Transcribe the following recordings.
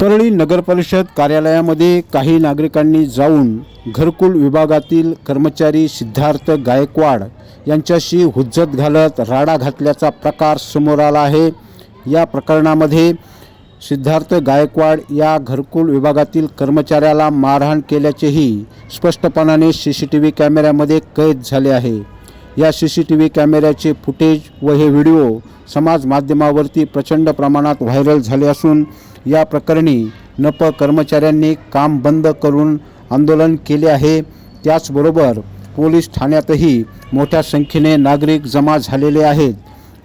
परळी नगरपरिषद कार्यालयामध्ये काही नागरिकांनी जाऊन घरकुल विभागातील कर्मचारी सिद्धार्थ गायकवाड यांच्याशी हुज्जत घालत राडा घातल्याचा प्रकार समोर आला आहे. या प्रकरणामध्ये सिद्धार्थ गायकवाड या घरकुल विभागातील कर्मचाऱ्याला मारहाण केल्याचेही स्पष्टपणाने सी सी टी व्ही कॅमेऱ्यामध्ये कैद झाले आहे. या सी सी टी व्ही कॅमेऱ्याचे फुटेज व हे व्हिडिओ समाज माध्यमावरती प्रचंड प्रमाणात व्हायरल झाले असून या प्रकरणी नप कर्मचाऱ्यांनी काम बंद करून आंदोलन केले आहे. त्याचबरोबर पोलीस ठाण्यातही मोठ्या संख्येने नागरिक जमा झालेले आहेत.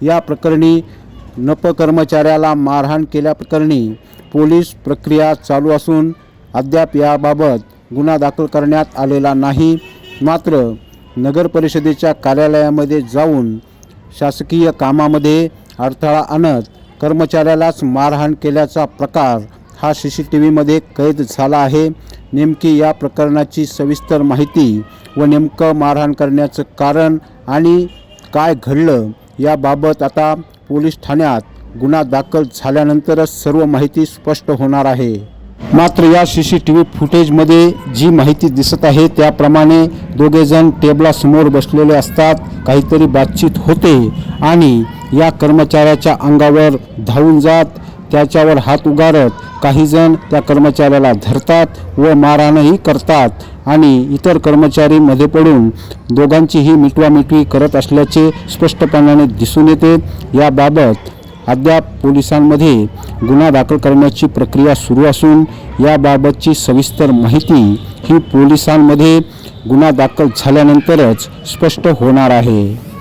या प्रकरणी नप कर्मचाऱ्याला मारहाण केल्याप्रकरणी पोलीस प्रक्रिया चालू असून अद्याप याबाबत गुन्हा दाखल करण्यात आलेला नाही. मात्र नगर परिषदेच्या कार्यालयामध्ये जाऊन शासकीय कामामध्ये अडथळा आणत कर्मचाऱ्यालाच मारहाण केल्याचा प्रकार हा सी सी टी व्हीमध्ये कैद झाला आहे. नेमकी या प्रकरणाची सविस्तर माहिती व नेमकं मारहाण करण्याचं कारण आणि काय घडलं याबाबत आता पोलीस ठाण्यात गुन्हा दाखल झाल्यानंतरच सर्व माहिती स्पष्ट होणार आहे. मात्र या सी सी टी व्ही फुटेजमध्ये जी माहिती दिसत आहे त्याप्रमाणे दोघेजण टेबलासमोर बसलेले असतात काहीतरी बातचीत होते आणि या कर्मचाऱ्याच्या अंगावर धावून जात त्याच्यावर हात उगारत काहीजण त्या कर्मचाऱ्याला धरतात व मारहाणही करतात आणि इतर कर्मचारी मध्ये पडून दोघांचीही मिटवामिटवी करत असल्याचे स्पष्टपणाने दिसून येते. याबाबत अद्याप पोलिसांमध्ये गुन्हा दाखल करण्याची प्रक्रिया सुरू असून याबाबतची सविस्तर माहिती ही पोलिसांमध्ये गुन्हा दाखल झाल्यानंतरच स्पष्ट होणार आहे.